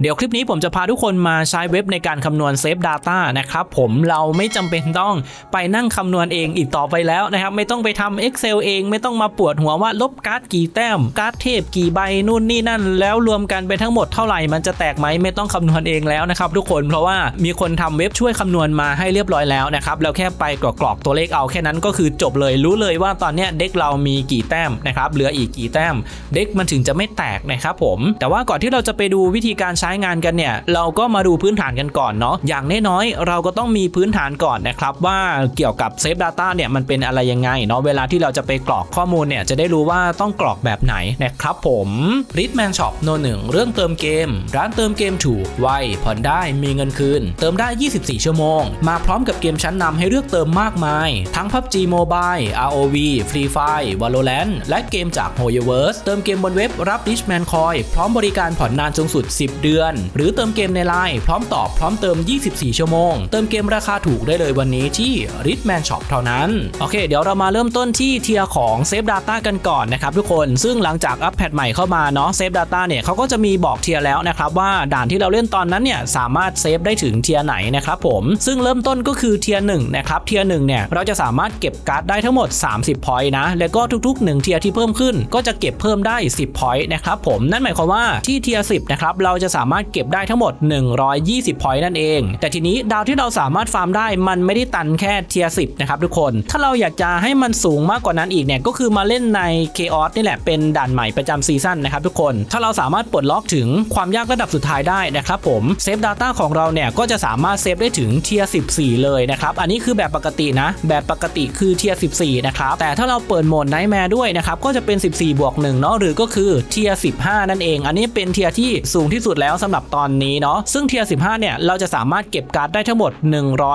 เดี๋ยวคลิปนี้ผมจะพาทุกคนมาใช้เว็บในการคำนวณเซฟ Data นะครับผมเราไม่จำเป็นต้องไปนั่งคำนวณเองอีกต่อไปแล้วนะครับ ไม่ต้องไปทำ Excel เองไม่ต้องมาปวดหัวว่าลบการ์ดกี่แต้ม การ์ดเทพกี่ใบนู่นนี่นั่น แล้วรวมกันเป็นทั้งหมดเท่าไหร่มันจะแตกไหมไม่ต้องคำนวณเองแล้วนะครับทุกคนเพราะว่ามีคนทำเว็บช่วยคำนวณมาให้เรียบร้อยแล้วนะครับเราแค่ไปกรอกตัวเลขเอาแค่นั้นก็คือจบเลยรู้เลยว่าตอนนี้เด็กเรามีกี่แต้มนะครับเหลืออีกกี่แต้ม เด็กมันถึงจะไม่แตกนะครับผม แต่ว่าก่อนที่เราจะไปดูวิธีการใช้ช้งานกันเนี่ยเราก็มาดูพื้นฐานกันก่อนเนาะอย่างน้อยๆเราก็ต้องมีพื้นฐานก่อนนะครับว่าเกี่ยวกับเซฟ Data เนี่ยมันเป็นอะไรยังไงเนาะเวลาที่เราจะไปกรอกข้อมูลเนี่ยจะได้รู้ว่าต้องกรอกแบบไหนนะครับผม Ritman Shop โนหนึ่งเรื่องเติมเกม ร้านเติมเกมถูกไวผ่อนได้มีเงินคืน เติมได้ 24 ชั่วโมง มาพร้อมกับเกมชั้นนำให้เลือกเติมมากมาย ทั้ง PUBG Mobile ROV Free Fire Valorant และเกมจาก HoYoverse เติมเกมบนเว็บรับ Richman Coin พร้อมบริการผ่อนนานสูงสุด 10 เดือนหรือเติมเกมในไลน์พร้อมตอบพร้อมเติม 24 ชั่วโมง เติมเกมราคาถูกได้เลยวันนี้ที่ Richman Shop เท่านั้น โอเค เดี๋ยวเรามาเริ่มต้นที่เทียร์ของ Save Data กันก่อนนะครับทุกคนซึ่งหลังจากอัปเดตใหม่เข้ามาเนาะ Save Data เนี่ยเขาก็จะมีบอกเทียร์แล้วนะครับว่าด่านที่เราเล่นตอนนั้นเนี่ยสามารถเซฟได้ถึงเทียร์ไหนนะครับผมซึ่งเริ่มต้นก็คือเทียร์หนึ่งนะครับเทียร์หนึ่งเนี่ยเราจะสามารถเก็บการ์ดได้ทั้งหมด 30 พอยต์นะแล้วก็ทุกๆ 1 เทียร์ที่เพิ่มขึ้น ก็จะเก็บเพิ่มได้ 10 พอยต์นะครับผมนั่นหมายความว่าที่เทียร์10นะครับเราจะสาามารถเก็บได้ทั้งหมด 120พอยต์นั่นเอง แต่ทีนี้ดาวที่เราสามารถฟาร์มได้มันไม่ได้ตันแค่เทียร์10นะครับทุกคน ถ้าเราอยากจะให้มันสูงมากกว่านั้นอีกเนี่ยก็คือมาเล่นใน Chaos นี่แหละเป็นด่านใหม่ประจำซีซั่นนะครับทุกคน ถ้าเราสามารถปลดล็อกถึงความยากระดับสุดท้ายได้นะครับผมเซฟ Data ของเราเนี่ยก็จะสามารถเซฟได้ถึงเทียร์14 เลยนะครับ อันนี้คือแบบปกตินะ แบบปกติคือเทียร์14 นะครับ แต่ถ้าเราเปิดโหมดไนท์แมร์ด้วยนะครับ ก็จะเป็น 14 บวก1เนาะหรือก็คือเทียร์15 นั่นเอง อันนี้เป็นเทียร์ที่สูงที่สุดแล้วสำหรับตอนนี้เนาะซึ่งเทียร์15 เนี่ย เราจะสามารถเก็บการ์ดได้ทั้งหมด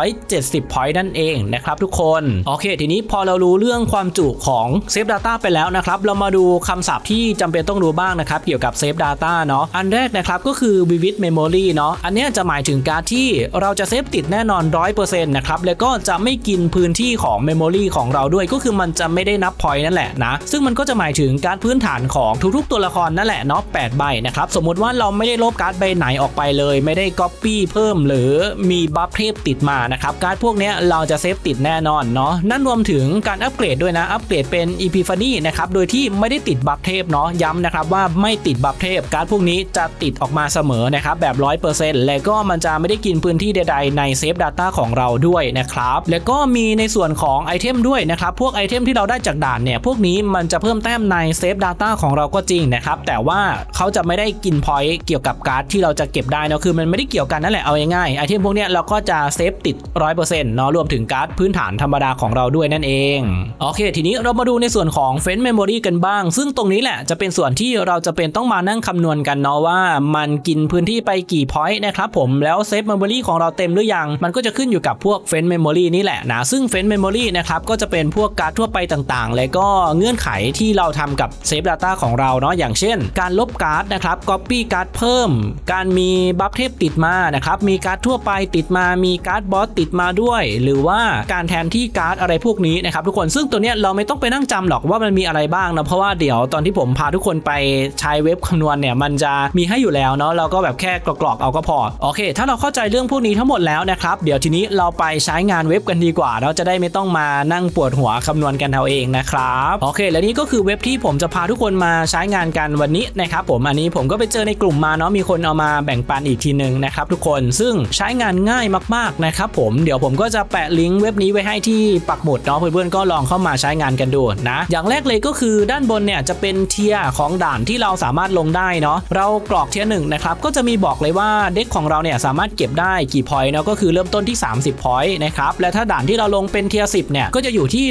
170 พอยต์นั่นเองนะครับทุกคน โอเค ทีนี้พอเรารู้เรื่องความจุของเซฟ Data ไปแล้วนะครับ เรามาดูคำศัพท์ที่จำเป็นต้องรู้บ้างนะครับ เกี่ยวกับเซฟ Data เนาะอันแรกนะครับก็คือ vivid memory เนาะอันนี้จะหมายถึงการ์ดที่เราจะเซฟติดแน่นอน 100%นะครับแล้วก็จะไม่กินพื้นที่ของ memory ของเราด้วยก็คือมันจะไม่ได้นับ point นั่นแหละนะซึ่งมันก็จะหมายถึงการพื้นฐานของทุกๆตัวละครนั่นแหละเนาะ8ใบนะครับสมมุติว่าเราไม่ได้ลบการ์ดใบไหนออกไปเลย ไม่ได้ copy เพิ่มหรือมีบัฟเทพติดมานะครับการ์ดพวกนี้เราจะเซฟติดแน่นอนเนาะนั่นรวมถึงการอัปเกรดด้วยนะอัปเกรดเป็น epiphany นะครับโดยที่ไม่ได้ติดบัฟเทพเนาะย้ำนะครับว่าไม่ติดบัฟเทพการ์ดพวกนี้จะติดออกมาเสมอนะครับแบบ 100%และก็มันจะไม่ได้กินพื้นที่ใดๆในเซฟ Data ของเราด้วยนะครับแล้วก็มีในส่วนของไอเทมด้วยนะครับพวกไอเทมที่เราได้จากด่านเนี่ยพวกนี้มันจะเพิ่มแต้มในเซฟ Data ของเราก็จริงนะครับแต่ว่าเขาจะไม่ได้กินพอยต์เกี่ยวกับการดที่เราจะเก็บได้นะคือมันไม่ได้เกี่ยวกันนั่นแหละเอาง่ายๆไอเทมพวกนี้เราก็จะเซฟติด 100%เนาะรวมถึงการ์ดพื้นฐานธรรมดาของเราด้วยนั่นเองโอเค ทีนี้เรามาดูในส่วนของเฟนเมมโมรีกันบ้าง ซึ่งตรงนี้แหละจะเป็นส่วนที่เราจะเป็นต้องมานั่งคำนวณกันเนาะว่ามันกินพื้นที่ไปกี่พอยต์นะครับผมแล้วเซฟเมมโมรีของเราเต็มหรือยัง มันก็จะขึ้นอยู่กับพวกเฟนเมมโมรีนี่แหละนะซึ่งเฟนเมมโมรีนะครับก็จะเป็นพวกการ์ดทั่วไปต่างๆ และก็เงื่อนไขที่เราทำกับเซฟ Data ของเราเนาะอย่างเช่น การลบการ์ดนะครับ Copy การ์ดเพิ่มการมีบัฟเทพติดมานะครับมีการ์ดทั่วไปติดมามีการ์ดบอสติดมาด้วย หรือว่าการแทนที่การ์ดอะไรพวกนี้นะครับทุกคนซึ่งตัวเนี้ยเราไม่ต้องไปนั่งจำหรอกว่ามันมีอะไรบ้างนะเพราะว่าเดี๋ยวตอนที่ผมพาทุกคนไปใช้เว็บคำนวณเนี่ยมันจะมีให้อยู่แล้วเนาะเราก็แบบแค่กรอกๆเอาก็พอโอเค ถ้าเราเข้าใจเรื่องพวกนี้ทั้งหมดแล้วนะครับเดี๋ยวทีนี้เราไปใช้งานเว็บกันดีกว่า เราจะได้ไม่ต้องมานั่งปวดหัวคำนวณกันเอาเองนะครับโอเค และนี่ก็คือเว็บที่ผมจะพาทุกคนมาใช้งานกันวันนี้นะครับผมอันนี้ผมก็ไปเจอในกลุ่มมาเนาะมีคนเอามาแบ่งปันอีกทีหนึ่งนะครับทุกคนซึ่งใช้งานง่ายมากๆนะครับผมเดี๋ยวผมก็จะแปะลิงก์เว็บนี้ไว้ให้ที่ปักหมุดเนาะเพื่อนๆก็ลองเข้ามาใช้งานกันดูนะ อย่างแรกเลยก็คือด้านบนเนี่ยจะเป็นเทียของด่านที่เราสามารถลงได้เนาะเรากรอกเทียหนึ่งนะครับก็จะมีบอกเลยว่าเด็กของเราเนี่ยสามารถเก็บได้กี่พอยต์เนาะก็คือเริ่มต้นที่ 30พอยต์นะครับและถ้าด่านที่เราลงเป็นเทียร์10เนี่ยก็จะอยู่ที่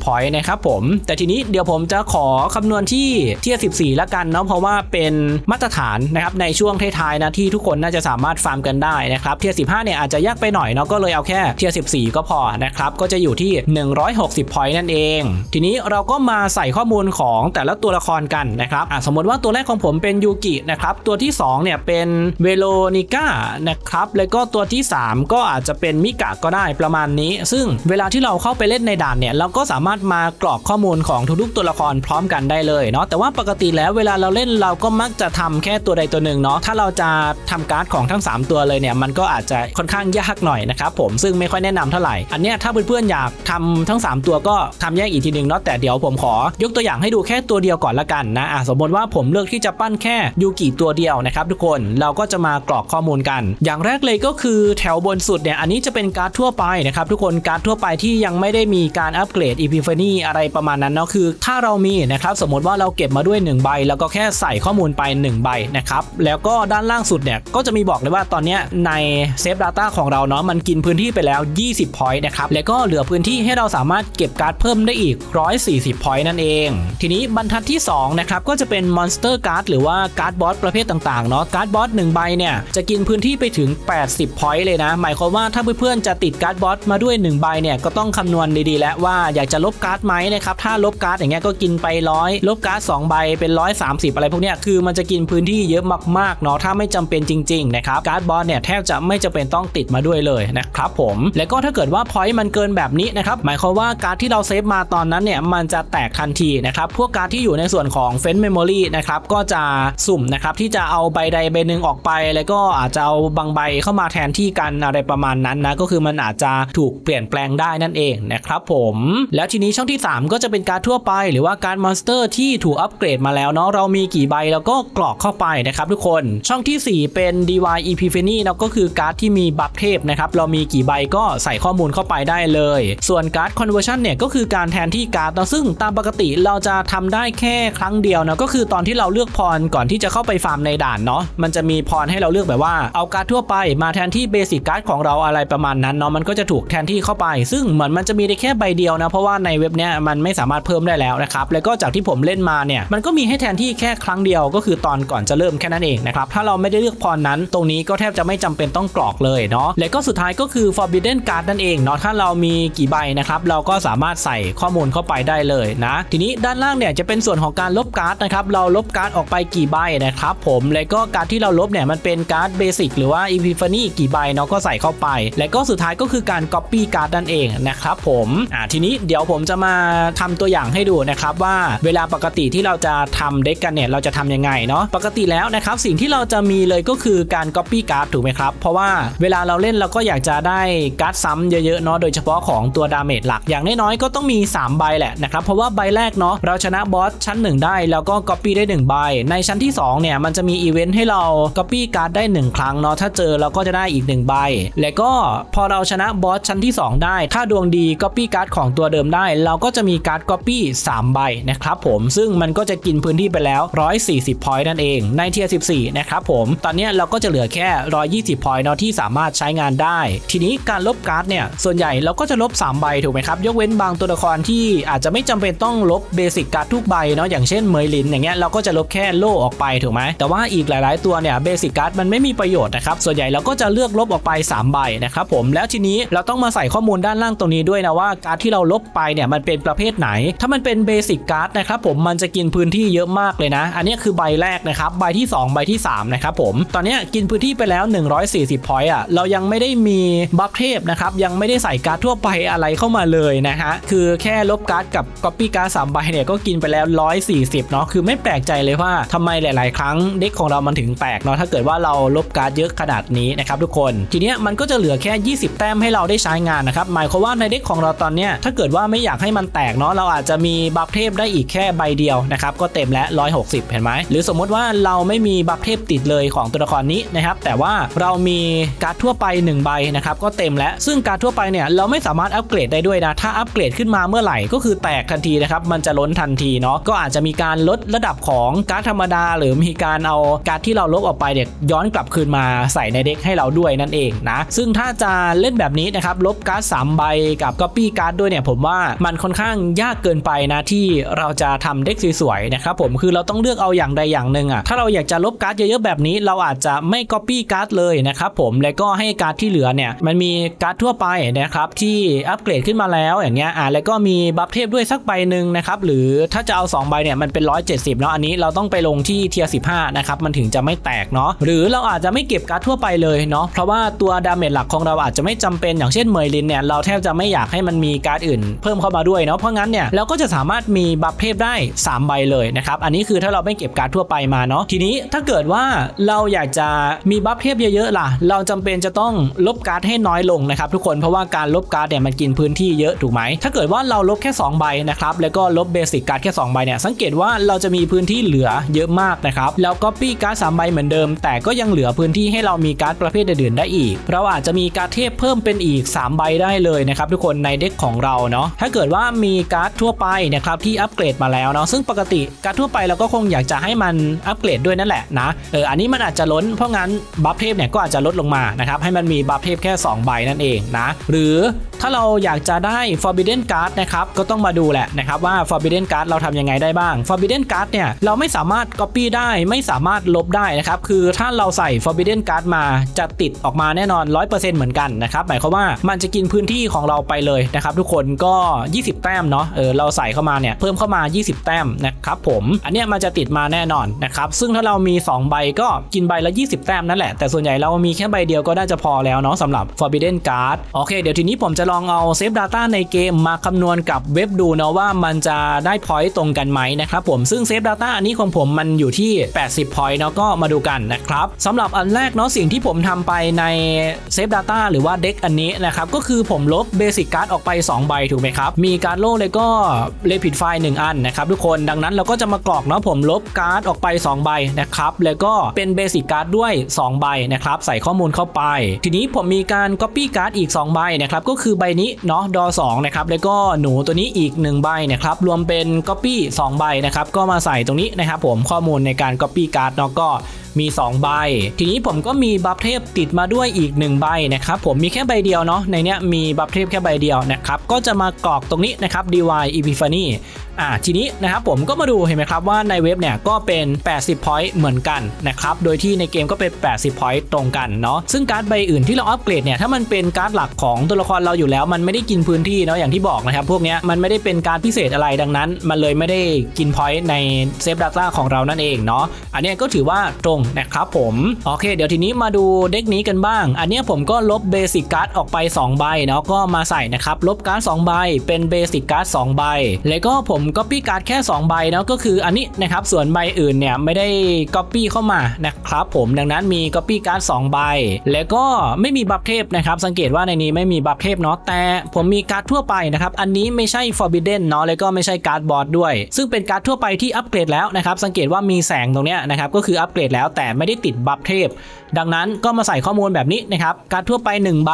120พอยต์นะครับผมแต่ทีนี้เดี๋ยวผมจะขอคำนวณที่เทียร์14ละกันเนาะเพราะว่าเป็นมาตรฐานนะครับในช่วงท้ายๆนะที่ทุกคนน่าจะสามารถฟาร์มกันได้นะครับเทียร์15เนี่ยอาจจะยากไปหน่อยเนาะก็เลยเอาแค่เทียร์14ก็พอนะครับก็จะอยู่ที่ 160พอยต์นั่นเอง ทีนี้เราก็มาใส่ข้อมูลของแต่ละตัวละครกันนะครับสมมติว่าตัวแรกของผมเป็นยูกินะครับตัวที่2เนี่ยเป็นเวโรนิก้านะครับแล้วก็ตัวที่ 3 ก็อาจจะเป็นมิกะก็ได้ประมาณนี้ ซึ่งเวลาที่เราเข้าไปเล่นในด่านเนี่ยเราก็สามารถมากรอกข้อมูลของทุกๆตัวละครพร้อมกันได้เลยเนาะแต่ว่าปกติแล้วเวลาเราเล่นเราก็มักจะทำแค่ตัวใดตัวหนึ่งเนาะถ้าเราจะทำการ์ดของทั้ง 3 ตัวเลยเนี่ยมันก็อาจจะค่อนข้างยากหน่อยนะครับผมซึ่งไม่ค่อยแนะนำเท่าไหร่อันเนี้ยถ้าเพื่อนๆอยากทำทั้ง 3 ตัวก็ทำแยกอีกทีหนึ่งเนาะแต่เดี๋ยวผมขอยกตัวอย่างให้ดูแค่ตัวเดียวก่อนละกันนะอะสมมติว่าผมเลือกที่จะปั้นแค่ยูกิตัวเดียวนะครับทุกคนเราก็จะมากรอกข้อมูลกัน อย่างแรกเลยก็คือแถวบนสุดเนี่ยอันนี้จะเป็นการ์ดทั่วไปนะครับทุกคนการ์ดทั่วไปที่ยังไม่ได้มีการอัปเกรด Epiphany อะไรประมาณนั้นเนาะคือ ถ้าเรามีนะครับสมมติว่าเราเก็บมาด้วย1ใบแล้วก็แค่ใส่ข้อมูลไป 1 ใบนะครับแล้วแล้วก็ด้านล่างสุดเนี่ยก็จะมีบอกเลยว่าตอนนี้ในเซฟ Data ของเราเนาะมันกินพื้นที่ไปแล้ว 20 point นะครับแล้วก็เหลือพื้นที่ให้เราสามารถเก็บการ์ดเพิ่มได้อีก 140 point นั่นเอง ทีนี้บรรทัดที่2นะครับก็จะเป็น Monster Card หรือว่าการ์ดบอสประเภทต่างๆเนาะการ์ดบอส1ใบเนี่ยจะกินพื้นที่ไปถึง 80 point เลยนะ หมายความว่าถ้าเพื่อนๆจะติดการ์ดบอสมาด้วย1ใบเนี่ยก็ต้องคำนวณดีๆ แล้วว่าอยากจะลบการ์ดไหมนะครับถ้าลบการ์ดอย่างเงี้ยก็กินไปร้อยลบการ์ด2ใบเป็น 130 อะไรพวกเนี้ยคือมันจะกินพื้นที่เยอะมากๆเนาะถ้าไม่จำเป็นจริงๆนะครับการ์ดบอสเนี่ยแทบจะไม่จำเป็นต้องติดมาด้วยเลยนะครับผมแล้วก็ถ้าเกิดว่า point มันเกินแบบนี้นะครับหมายความว่าการ์ดที่เราเซฟมาตอนนั้นเนี่ยมันจะแตกทันทีนะครับพวกการ์ดที่อยู่ในส่วนของ f e n Memory นะครับก็จะสุ่มนะครับที่จะเอาใบใดใบหนึ่งออกไป แล้วก็อาจจะเอาบางใบเข้ามาแทนที่กันอะไรประมาณนั้นนะก็คือมันอาจจะถูกเปลี่ยนแปลงได้นั่นเองนะครับผมแล้วทีนี้ช่องที่ 3 ก็จะเป็นการดทั่วไป หรือว่าการมอนสเตอร์ที่ถูกอัปเกรดมาแล้วเนาะเรามีกี่ใบแล้วก็กรอกเข้าไปนะครับทุกคน ช่องทีสี่ 4 เป็น DY Epiphany นะก็คือการ์ดที่มีบัฟเทพนะครับ เรามีกี่ใบก็ใส่ข้อมูลเข้าไปได้เลย ส่วนการ์ด conversion เนี่ยก็คือการแทนที่การ์ดนะซึ่งตามปกติเราจะทำได้แค่ครั้งเดียวนะก็คือตอนที่เราเลือกพรก่อนที่จะเข้าไปฟาร์มในด่านเนาะมันจะมีพรให้เราเลือกแบบว่าเอาการ์ดทั่วไปมาแทนที่เบสิกการ์ดของเราอะไรประมาณนั้นเนาะมันก็จะถูกแทนที่เข้าไป ซึ่งเหมือนมันจะมีได้แค่ใบเดียวนะเพราะว่าในเว็บเนี้ยมันไม่สามารถเพิ่มได้แล้วนะครับแล้วก็จากที่ผมเล่นมาเนี่ยมันก็มีให้แทนที่แค่ครั้งเดียวก็คือตอนก่อนจะเริ่มแค่นั้นเองนะครับถ้าเราไม่ได้เลือกพรนั้น ตรงนี้ก็แทบจะไม่จำเป็นต้องกรอกเลยเนาะและก็สุดท้ายก็คือ forbidden card นั่นเองเนาะถ้าเรามีกี่ใบนะครับเราก็สามารถใส่ข้อมูลเข้าไปได้เลยนะทีนี้ด้านล่างเนี่ยจะเป็นส่วนของการลบการ์ดนะครับเราลบการ์ดออกไปกี่ใบนะครับผมและก็การ์ดที่เราลบเนี่ยมันเป็นการ์ดเบสิกหรือว่า epiphany กี่ใบเนาะก็ใส่เข้าไป และก็สุดท้ายก็คือการ copy การ์ดนั่นเองนะครับผมอ่าทีนี้เดี๋ยวผมจะมาทำตัวอย่างให้ดูนะครับว่าเวลาปกติที่เราจะทำเด็กกันเนี่ยเราจะทำยังไงเนาะปกติแล้วนะครับสิ่งที่เราจะมีเลยก็คือการ copy การ์ดถูกไหมครับ เพราะว่าเวลาเราเล่นเราก็อยากจะได้การ์ดซ้ำเยอะๆเนาะโดยเฉพาะของตัวดาเมจหลักอย่างน้อยๆก็ต้องมี 3 ใบแหละนะครับ เพราะว่าใบแรกเนาะเราชนะบอสชั้น 1 ได้แล้วก็ copy ได้ 1 ใบ ในชั้นที่ 2 เนี่ย มันจะมีอีเวนต์ให้เรา copy การ์ดได้ 1 ครั้งเนาะถ้าเจอเราก็จะได้อีก 1 ใบ แล้วก็พอเราชนะบอสชั้นที่ 2 ได้ ถ้าดวงดี copy การ์ดของตัวเดิมได้ เราก็จะมีการ์ด copy 3 ใบนะครับผมซึ่งมันก็จะกินพื้นที่ไปแล้ว 140 point นั่นเองในเทียร์14นะครับผม ตอนนี้เราก็จะเหลือแค่ 120 point เนาะที่สามารถใช้งานได้ ทีนี้การลบการ์ดเนี่ย ส่วนใหญ่เราก็จะลบ 3 ใบถูกไหมครับ ยกเว้นบางตัวละครที่อาจจะไม่จำเป็นต้องลบเบสิกการ์ดทุกใบเนาะ อย่างเช่นเมยลินอย่างเงี้ย เราก็จะลบแค่โล่ออกไปถูกไหม แต่ว่าอีกหลาย ๆ ตัวเนี่ยเบสิกการ์ดมันไม่มีประโยชน์นะครับ ส่วนใหญ่เราก็จะเลือกลบออกไป 3 ใบนะครับผม แล้วทีนี้เราต้องมาใส่ข้อมูลด้านล่างตรงนี้ด้วยนะว่าการ์ดที่เราลบไปเนี่ยมันเป็นประเภทไหน ถ้ามันเป็นเบสิกการ์ดนะครับผมมันจะกินพื้นที่เยอะมากเลยนะ อันนี้คือใบแรกนะครับ ใบที่ 2 ใบที่ 3 นะครับผม ตอนนี้กินพื้นที่ไปแล้ว 140 พอยต์อะ เรายังไม่ได้มีบัฟเทพนะครับ ยังไม่ได้ใส่การ์ดทั่วไปอะไรเข้ามาเลยนะฮะ คือแค่ลบการ์ดกับก๊อปปี้การ์ดสามใบเนี่ยก็กินไปแล้ว 140 เนาะ คือไม่แปลกใจเลยว่าทำไมหลาย ๆ ครั้งเด็กของเรามันถึงแตกเนาะ ถ้าเกิดว่าเราลบการ์ดเยอะขนาดนี้นะครับทุกคน ทีเนี้ยมันก็จะเหลือแค่ 20 แต้มให้เราได้ใช้งานนะครับ หมายความว่าในเด็กของเราตอนเนี้ยถ้าเกิดว่าไม่อยากให้มันแตกเนาะ เราอาจจะมีบัฟเทพได้อีกแค่ใบเดียวนะครับ ก็เต็มแล้ว 160 เห็นไหมหรือสมมติว่าเราไม่มีบัฟเทพติดเลยของตัวละครนี้นะครับแต่ว่าเรามีการ์ดทั่วไป 1 ใบนะครับก็เต็มแล้วซึ่งการ์ดทั่วไปเนี่ยเราไม่สามารถอัปเกรดได้ด้วยนะถ้าอัปเกรดขึ้นมาเมื่อไหร่ก็คือแตกทันทีนะครับมันจะล้นทันทีเนาะก็อาจจะมีการลดระดับของการ์ดธรรมดา หรือมีการเอาการ์ดที่เราลบออกไปเนี่ยย้อนกลับคืนมาใส่ในเด็กให้เราด้วยนั่นเองนะซึ่งถ้าจะเล่นแบบนี้นะครับลบการ์ด3ใบกับก๊อปปี้การ์ดด้วยเนี่ยผมว่ามันค่อนข้างยากเกินไปนะที่เราจะทำเด็กสวยๆนะครับผมคือเราต้องเลือกเอาอย่างใดอย่างหนึ่งอะถ้าเราอยากจะลบการ์ดเยอะๆแบบนี้เราอาจจะไม่ก๊อปปี้การ์ดเลยนะครับผมแล้วก็ให้การ์ดที่เหลือเนี่ยมันมีการ์ดทั่วไปนะครับที่อัปเกรดขึ้นมาแล้วอย่างเงี้ยอ่าแล้วก็มีบัฟเทพด้วยสักใบหนึ่งนะครับหรือถ้าจะเอา 2 ใบเนี่ยมันเป็น 170เนาะอันนี้เราต้องไปลงที่เทียร์15นะครับมันถึงจะไม่แตกเนาะหรือเราอาจจะไม่เก็บการ์ดทั่วไปเลยเนาะเพราะว่าตัวดาเมจหลักของเราอาจจะไม่จำเป็นอย่างเช่นเมยลินเนี่ยเราแทบจะไม่อยากให้มันมีการ์ดอื่น เพิ่มเข้ามาด้วยเนาะเพราะงั้นเนี่ยเราก็จะสามารถมีบัฟเทพได้ 3 ใบเลยนะครับอันนี้คือถ้าเราไม่เก็บการ์ดทั่วไปมาเนาะทีนี้ถ้าเกิดกิดว่าเราอยากจะมีบัฟเทพเยอะๆล่ะ เราจำเป็นจะต้องลบการ์ดให้น้อยลงนะครับทุกคนเพราะว่าการลบการ์ดเนี่ยมันกินพื้นที่เยอะถูกไหมถ้าเกิดว่าเราลบแค่ 2 ใบนะครับแล้วก็ลบเบสิกการ์ดแค่ 2 ใบเนี่ยสังเกตว่าเราจะมีพื้นที่เหลือเยอะมากนะครับแล้วก็ปี้การ์ดสามใบเหมือนเดิม แต่ก็ยังเหลือพื้นที่ให้เรามีการ์ดประเภทอื่นๆได้อีก เราอาจจะมีการ์ดเทพเพิ่มเป็นอีก 3 ใบได้เลยนะครับทุกคนในเด็กของเราเนาะถ้าเกิดว่ามีการ์ดทั่วไปนะครับที่อัปเกรดมาแล้วเนาะซึ่งปกติการ์ดทั่วไปเราก็คงอยากจะให้มันอัปเกรดด้วยนั่นแหละนะเอออันนี้มันอาจจะล้นเพราะงั้นบัฟเทพเนี่ยก็อาจจะลดลงมานะครับให้มันมีบัฟเทพแค่ 2 ใบนั่นเองนะหรือ ถ้าเราอยากจะได้ Forbidden Card นะครับก็ต้องมาดูแหละนะครับว่า Forbidden Card เราทำยังไงได้บ้าง Forbidden Card เนี่ยเราไม่สามารถ Copy ได้ไม่สามารถลบได้นะครับคือถ้าเราใส่ Forbidden Card มาจะติดออกมาแน่นอน 100%เหมือนกันนะครับหมายความว่ามันจะกินพื้นที่ของเราไปเลยนะครับทุกคนก็ 20 แต้มเนาะเออเราใส่เข้ามาเนี่ยเพิ่มเข้ามา 20 แต้มนะครับผมอันเนี้ยมันจะติดมาแน่นอนนะครับซึ่งถ้าเรามี 2 ใบก็กินใบละ 20 แต้มนั่นแหละแต่ส่วนใหญ่เรามีแค่ใบเดียวก็น่าจะพอแล้วเนาะสำหรับ Forbidden Card โอเคเดี๋ยวทีนี้ผมจะลองเอาเซฟ Data ในเกมมาคำนวณกับเว็บดูนะว่ามันจะได้ point ตรงกันไหมนะครับผมซึ่งเซฟ Data อันนี้ของผมมันอยู่ที่ 80 point เนาะก็มาดูกันนะครับสำหรับอันแรกเนาะสิ่งที่ผมทำไปในเซฟ Data หรือว่าเด็กอันนี้นะครับก็คือผมลบเบสิกการ์ดออกไป 2 ใบถูกไหมครับ มีการโล่เลยก็เลผิดไฟล์1อันนะครับทุกคนดังนั้นเราก็จะมากรอกเนาะผมลบการ์ดออกไป 2 ใบนะครับแล้วก็เป็นเบสิกการ์ดด้วย 2 ใบนะครับใส่ข้อมูลเข้าไป ทีนี้ผมมีการ Copy การ์ดอีก 2 ใบนะครับก็คือใบบนี้เนาะดอ2นะครับแล้วก็หนูตัวนี้อีก 1 ใบนะครับรวมเป็น Copy 2 ใบนะครับก็มาใส่ตรงนี้นะครับผมข้อมูลในการ Copy การ์ดเนาะก็มี 2 ใบ ทีนี้ผมก็มีบัฟเทพติดมาด้วยอีก 1 ใบนะครับผมมีแค่ใบเดียวเนาะในเนี้ยมีบัฟเทพแค่ใบเดียวนะครับก็จะมากรอกตรงนี้นะครับ DY Epiphany อ่าทีนี้นะครับผมก็มาดูเห็นไหมครับว่าในเว็บเนี่ยก็เป็น 80 point เหมือนกันนะครับโดยที่ในเกมก็เป็น 80 point ตรงกันเนาะซึ่งการ์ดใบอื่นที่เราอัปเกรดเนี่ยถ้ามันเป็นการ์ดหลักของตัวละครเราอยู่แล้วมันไม่ได้กินพื้นที่เนาะอย่างที่บอกนะครับพวกเนี้ยมันไม่ได้เป็นการดพิเศษอะไรดังนั้น มันเลยไม่ได้กิน point ในเซฟ Data ของเรานั่นเองเนาะอันนี้ก็ถือว่าตรงนะครับผมโอเค เดี๋ยวทีนี้มาดูเด็กนี้กันบ้าง อันนี้ผมก็ลบเบสิกการ์ดออกไป2ใบเนาะก็มาใส่นะครับลบการ์ด2ใบเป็นเบสิกการ์ด2ใบแล้วก็ผมก็ปี้การ์ดแค่ 2 ใบเนาะก็คืออันนี้นะครับส่วนใบอื่นเนี่ยไม่ได้ก๊อปปี้เข้ามานะครับผมดังนั้นมีก๊อปปี้การ์ด2ใบ แล้วก็ไม่มีบัฟเทพนะครับสังเกตว่าในนี้ไม่มีบัฟเทพเนาะแต่ผมมีการ์ดทั่วไปนะครับอันนี้ไม่ใช่ Forbidden เนาะแล้วก็ไม่ใช่การ์ดบอสด้วย ซึ่งเป็นการ์ดทั่วไปที่อัปเกรดแล้วนะครับสังเกตว่ามีแสงตรงเนี้ยนะครับก็คืออัปเกรดแล้วแต่ไม่ได้ติดบัฟเทพ ดังนั้นก็มาใส่ข้อมูลแบบนี้นะครับการ์ดทั่วไป 1 ใบ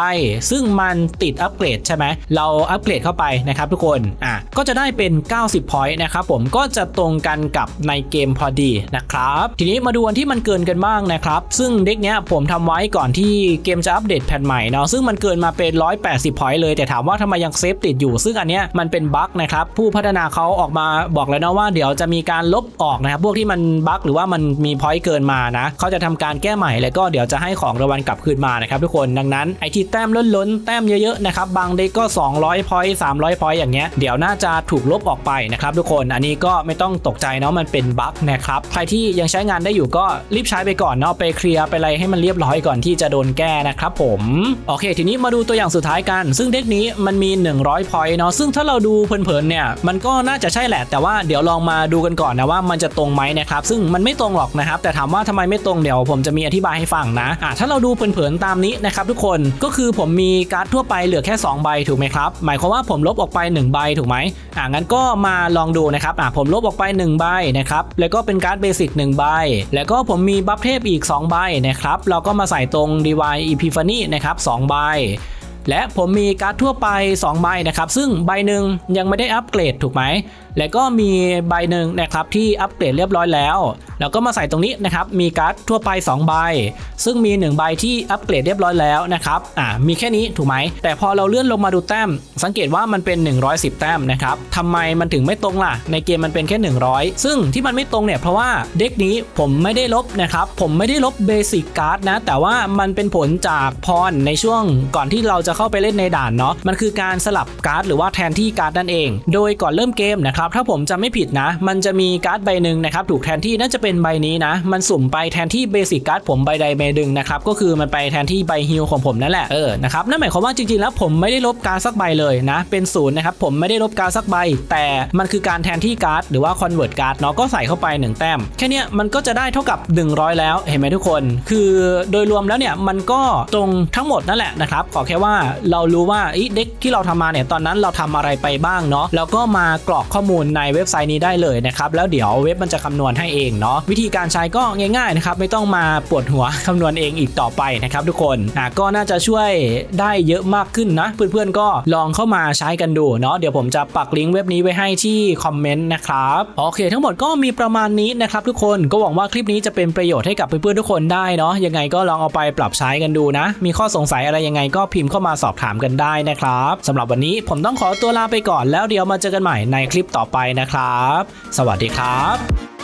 ซึ่งมันติดอัปเกรดใช่ไหมเราอัปเกรดเข้าไปนะครับทุกคนอะก็จะได้เป็น 90 point นะครับผมก็จะตรงกันกับในเกมพอดีนะครับ ทีนี้มาดูอันที่มันเกินกันบ้างนะครับ ซึ่งเด็กเนี้ยผมทำไว้ก่อนที่เกมจะอัปเดตแผ่นใหม่เนาะซึ่งมันเกินมาเป็น 180 point เลยแต่ถามว่าทำไมยังเซฟติดอยู่ ซึ่งอันเนี้ยมันเป็นบั๊กนะครับผู้พัฒนาเขาออกมาบอกแล้วนะว่าเดี๋ยวจะมีการลบออกนะครับพวกที่มันบั๊กหรือว่ามันมี point เกินมานะเขาจะทำการแก้ใหม่แล้วก็เดี๋ยวจะให้ของรางวัลกลับคืนมานะครับทุกคนดังนั้นไอที่แต้มล้นๆแต้มเยอะๆนะครับบางเด็กก็ 200พอยต์300พอยต์อย่างเงี้ยเดี๋ยวน่าจะถูกลบออกไปนะครับทุกคนอันนี้ก็ไม่ต้องตกใจเนาะมันเป็นบั๊กนะครับใครที่ยังใช้งานได้อยู่ก็รีบใช้ไปก่อนเนาะไปเคลียร์ไปอะไรให้มันเรียบร้อยก่อนที่จะโดนแก้นะครับผมโอเค ทีนี้มาดูตัวอย่างสุดท้ายกัน ซึ่งเด็กนี้มันมี 100พอยต์เนาะซึ่งถ้าเราดูเพลินๆเนี่ยมันก็น่าจะใช่แหละ แต่ว่าเดี๋ยวลองมาดูกันก่อนนะว่ามันจะตรงไหมนะครับซึ่งมันไม่ตรงหรอกนะครับแต่ถามว่าทำไมไม่ตรงเดี๋ยวผมจะมีอธิบายให้ฟังนะอะถ้าเราดูเผินๆตามนี้นะครับทุกคนก็คือผมมีการ์ดทั่วไปเหลือแค่ 2 ใบถูกไหมครับหมายความว่าผมลบออกไป 1 ใบถูกไหมอ่างั้นก็มาลองดูนะครับอะผมลบออกไป1ใบนะครับแล้วก็เป็นการ์ดเบสิก1ใบแล้วก็ผมมีบัฟเทพอีก2ใบนะครับเราก็มาใส่ตรง DY Epiphany นะครับ2ใบและผมมีการ์ดทั่วไป2ใบนะครับซึ่งใบหนึ่งยังไม่ได้อัปเกรดถูกไหมแล้วก็มีใบหนึ่งนะครับที่อัปเกรดเรียบร้อยแล้ว แล้วก็มาใส่ตรงนี้นะครับ มีการ์ดทั่วไป 2 ใบ ซึ่งมี 1 ใบที่อัปเกรดเรียบร้อยแล้วนะครับ อ่า มีแค่นี้ถูกไหม แต่พอเราเลื่อนลงมาดูแต้ม สังเกตว่ามันเป็น 110 แต้มนะครับทำไมมันถึงไม่ตรงล่ะ ในเกมมันเป็นแค่ 100 ซึ่งที่มันไม่ตรงเนี่ยเพราะว่าเด็กนี้ผมไม่ได้ลบนะครับ ผมไม่ได้ลบเบสิกการ์ดนะ แต่ว่ามันเป็นผลจากพรในช่วงก่อนที่เราจะเข้าไปเล่นในด่านเนาะ มันคือการสลับการ์ดหรือว่าแทนที่การ์ดนั่นเอง โดยก่อนเริ่มเกมนะครับนะครับถ้าผมจำไม่ผิดนะ มันจะมีการ์ดใบหนึ่งนะครับถูกแทนที่น่าจะเป็นใบนี้นะ มันสุ่มไปแทนที่เบสิกการ์ดผมใบใดใบหนึ่งนะครับก็คือมันไปแทนที่ใบฮิลของผมนั่นแหละเออนะครับนั่นหมายความว่าจริงๆแล้วผมไม่ได้ลบการดสักใบเลยนะ เป็นศูนย์นะครับผมไม่ได้ลบการดสักใบ แต่มันคือการแทนที่การ์ดหรือว่าคอนเวิร์ตการ์ดเนาะก็ใส่เข้าไปหนึ่งแต้ม แค่นี้มันก็จะได้เท่ากับ 100 แล้วเห็นไหมทุกคน คือโดยรวมแล้วเนี่ยมันก็ตรงทั้งหมดนั่นแหละนะครับขอแค่ว่าเรารู้ว่าอีเด็กที่เราทำมาเนี่ยตอนนั้นเราทำอะไรไปบ้างเนาะแล้วก็มากรอกข้อมูลในเว็บไซต์นี้ได้เลยนะครับแล้วเดี๋ยวเว็บมันจะคำนวณให้เองเนาะวิธีการใช้ก็ง่ายๆนะครับไม่ต้องมาปวดหัวคำนวณเองอีกต่อไปนะครับทุกคนอะก็น่าจะช่วยได้เยอะมากขึ้นนะ เพื่อนๆก็ลองเข้ามาใช้กันดูเนาะเดี๋ยวผมจะปักลิงก์เว็บนี้ไว้ให้ที่คอมเมนต์นะครับโอเค ทั้งหมดก็มีประมาณนี้นะครับทุกคนก็หวังว่าคลิปนี้จะเป็นประโยชน์ให้กับเพื่อนๆทุกคนได้เนาะยังไงก็ลองเอาไปปรับใช้กันดูนะ มีข้อสงสัยอะไรยังไงก็พิมพ์เข้ามาสอบถามกันได้นะครับสำหรับวันนี้ผมต้องขอตัวลาไปก่อนแล้วเดี๋ยวมาเจอกันใหม่ในคลิปต่อไปนะครับ สวัสดีครับ